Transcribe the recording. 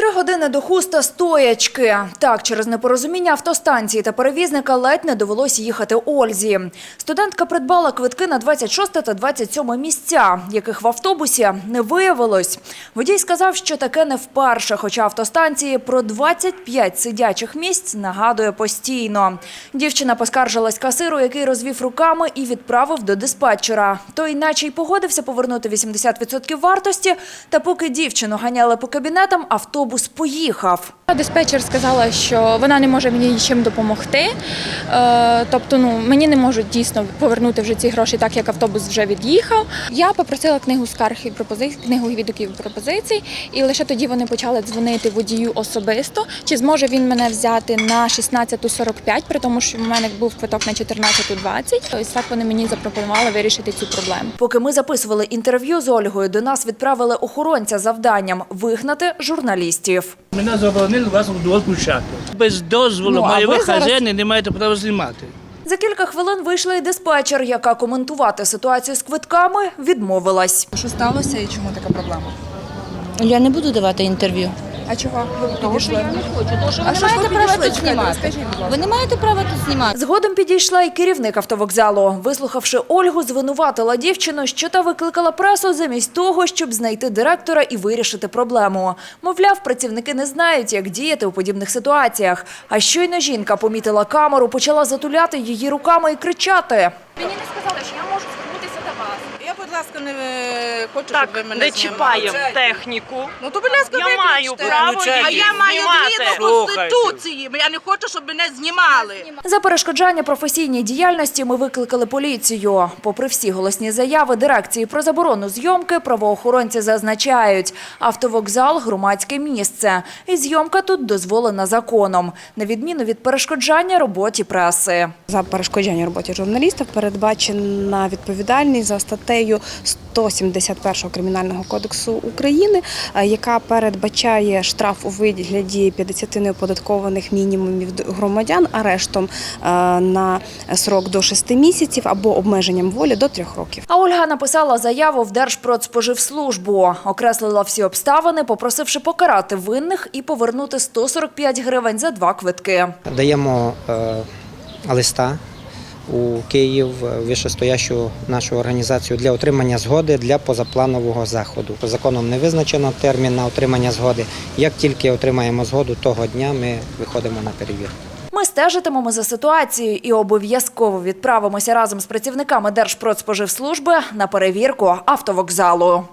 Три години до хуста стоячки. Так, через непорозуміння автостанції та перевізника ледь не довелось їхати Ользі. Студентка придбала квитки на 26 та 27 місця, яких в автобусі не виявилось. Водій сказав, що таке не вперше, хоча автостанції про 25 сидячих місць нагадує постійно. Дівчина поскаржилась касиру, який розвів руками і відправив до диспетчера. Той наче й погодився повернути 80% вартості, та поки дівчину ганяли по кабінетам, автобус поїхав. Диспетчер сказала, що вона не може мені нічим допомогти. Е, тобто, ну мені не можуть дійсно повернути вже ці гроші, так як автобус вже від'їхав. Я попросила книгу скарг і пропозицій, книгу відгуків і пропозицій, і лише тоді вони почали дзвонити водію особисто. Чи зможе він мене взяти на 16.45, при тому, що в мене був квиток на 14.20. Ось так вони мені запропонували вирішити цю проблему. Поки ми записували інтерв'ю з Ольгою, до нас відправили охоронця завданням вигнати журналістів. Мене заборонили вас дозволу включати. Без дозволу Ну, моєї зараз- не маєте права знімати. За кілька хвилин вийшла і диспетчер, яка коментувати ситуацію з квитками відмовилась. Що сталося і чому така проблема? Я не буду давати інтерв'ю. А чого ви підійшли? Ви А не що ж ви маєте права підійшли? тут Чекайте, знімати. розкажіть, будь ласка. Ви не маєте права тут знімати. Згодом підійшла і керівник автовокзалу. Вислухавши Ольгу, звинуватила дівчину, що та викликала пресу замість того, щоб знайти директора і вирішити проблему. Мовляв, працівники не знають, як діяти у подібних ситуаціях. А щойно жінка помітила камеру, почала затуляти її руками і кричати. Мені не сказали, що я можу звернутися до вас. Я, будь ласка, не е, хочу, Так, щоб ви мене не знімали. техніку. Ну то, будь ласка, Я виключте. маю право а я маю знімати. згідно Конституції. Я не хочу, щоб мене знімали. За перешкоджання професійній діяльності ми викликали поліцію. Попри всі голосні заяви дирекції про заборону зйомки, правоохоронці зазначають, автовокзал – громадське місце. І зйомка тут дозволена законом, на відміну від перешкоджання роботі преси. За перешкоджання роботі журналістів передбачена відповідальність за статтею 171 Кримінального кодексу України, е, яка передбачає штраф у вигляді 50 неоподаткованих мінімумів громадян арештом е, на срок до 6 місяців або обмеженням волі до 3 років. А Ольга написала заяву в Держпродспоживслужбу, окреслила всі обставини, попросивши покарати винних і повернути 145 гривень за два квитки. даємо е, листа у Київ е, вищестоящу нашу організацію для отримання згоди для позапланового заходу. Законом не визначено термін на отримання згоди. Як тільки отримаємо згоду, того дня ми виходимо на перевірку. Ми стежитимемо за ситуацією і обов'язково відправимося разом з працівниками Держпродспоживслужби на перевірку автовокзалу.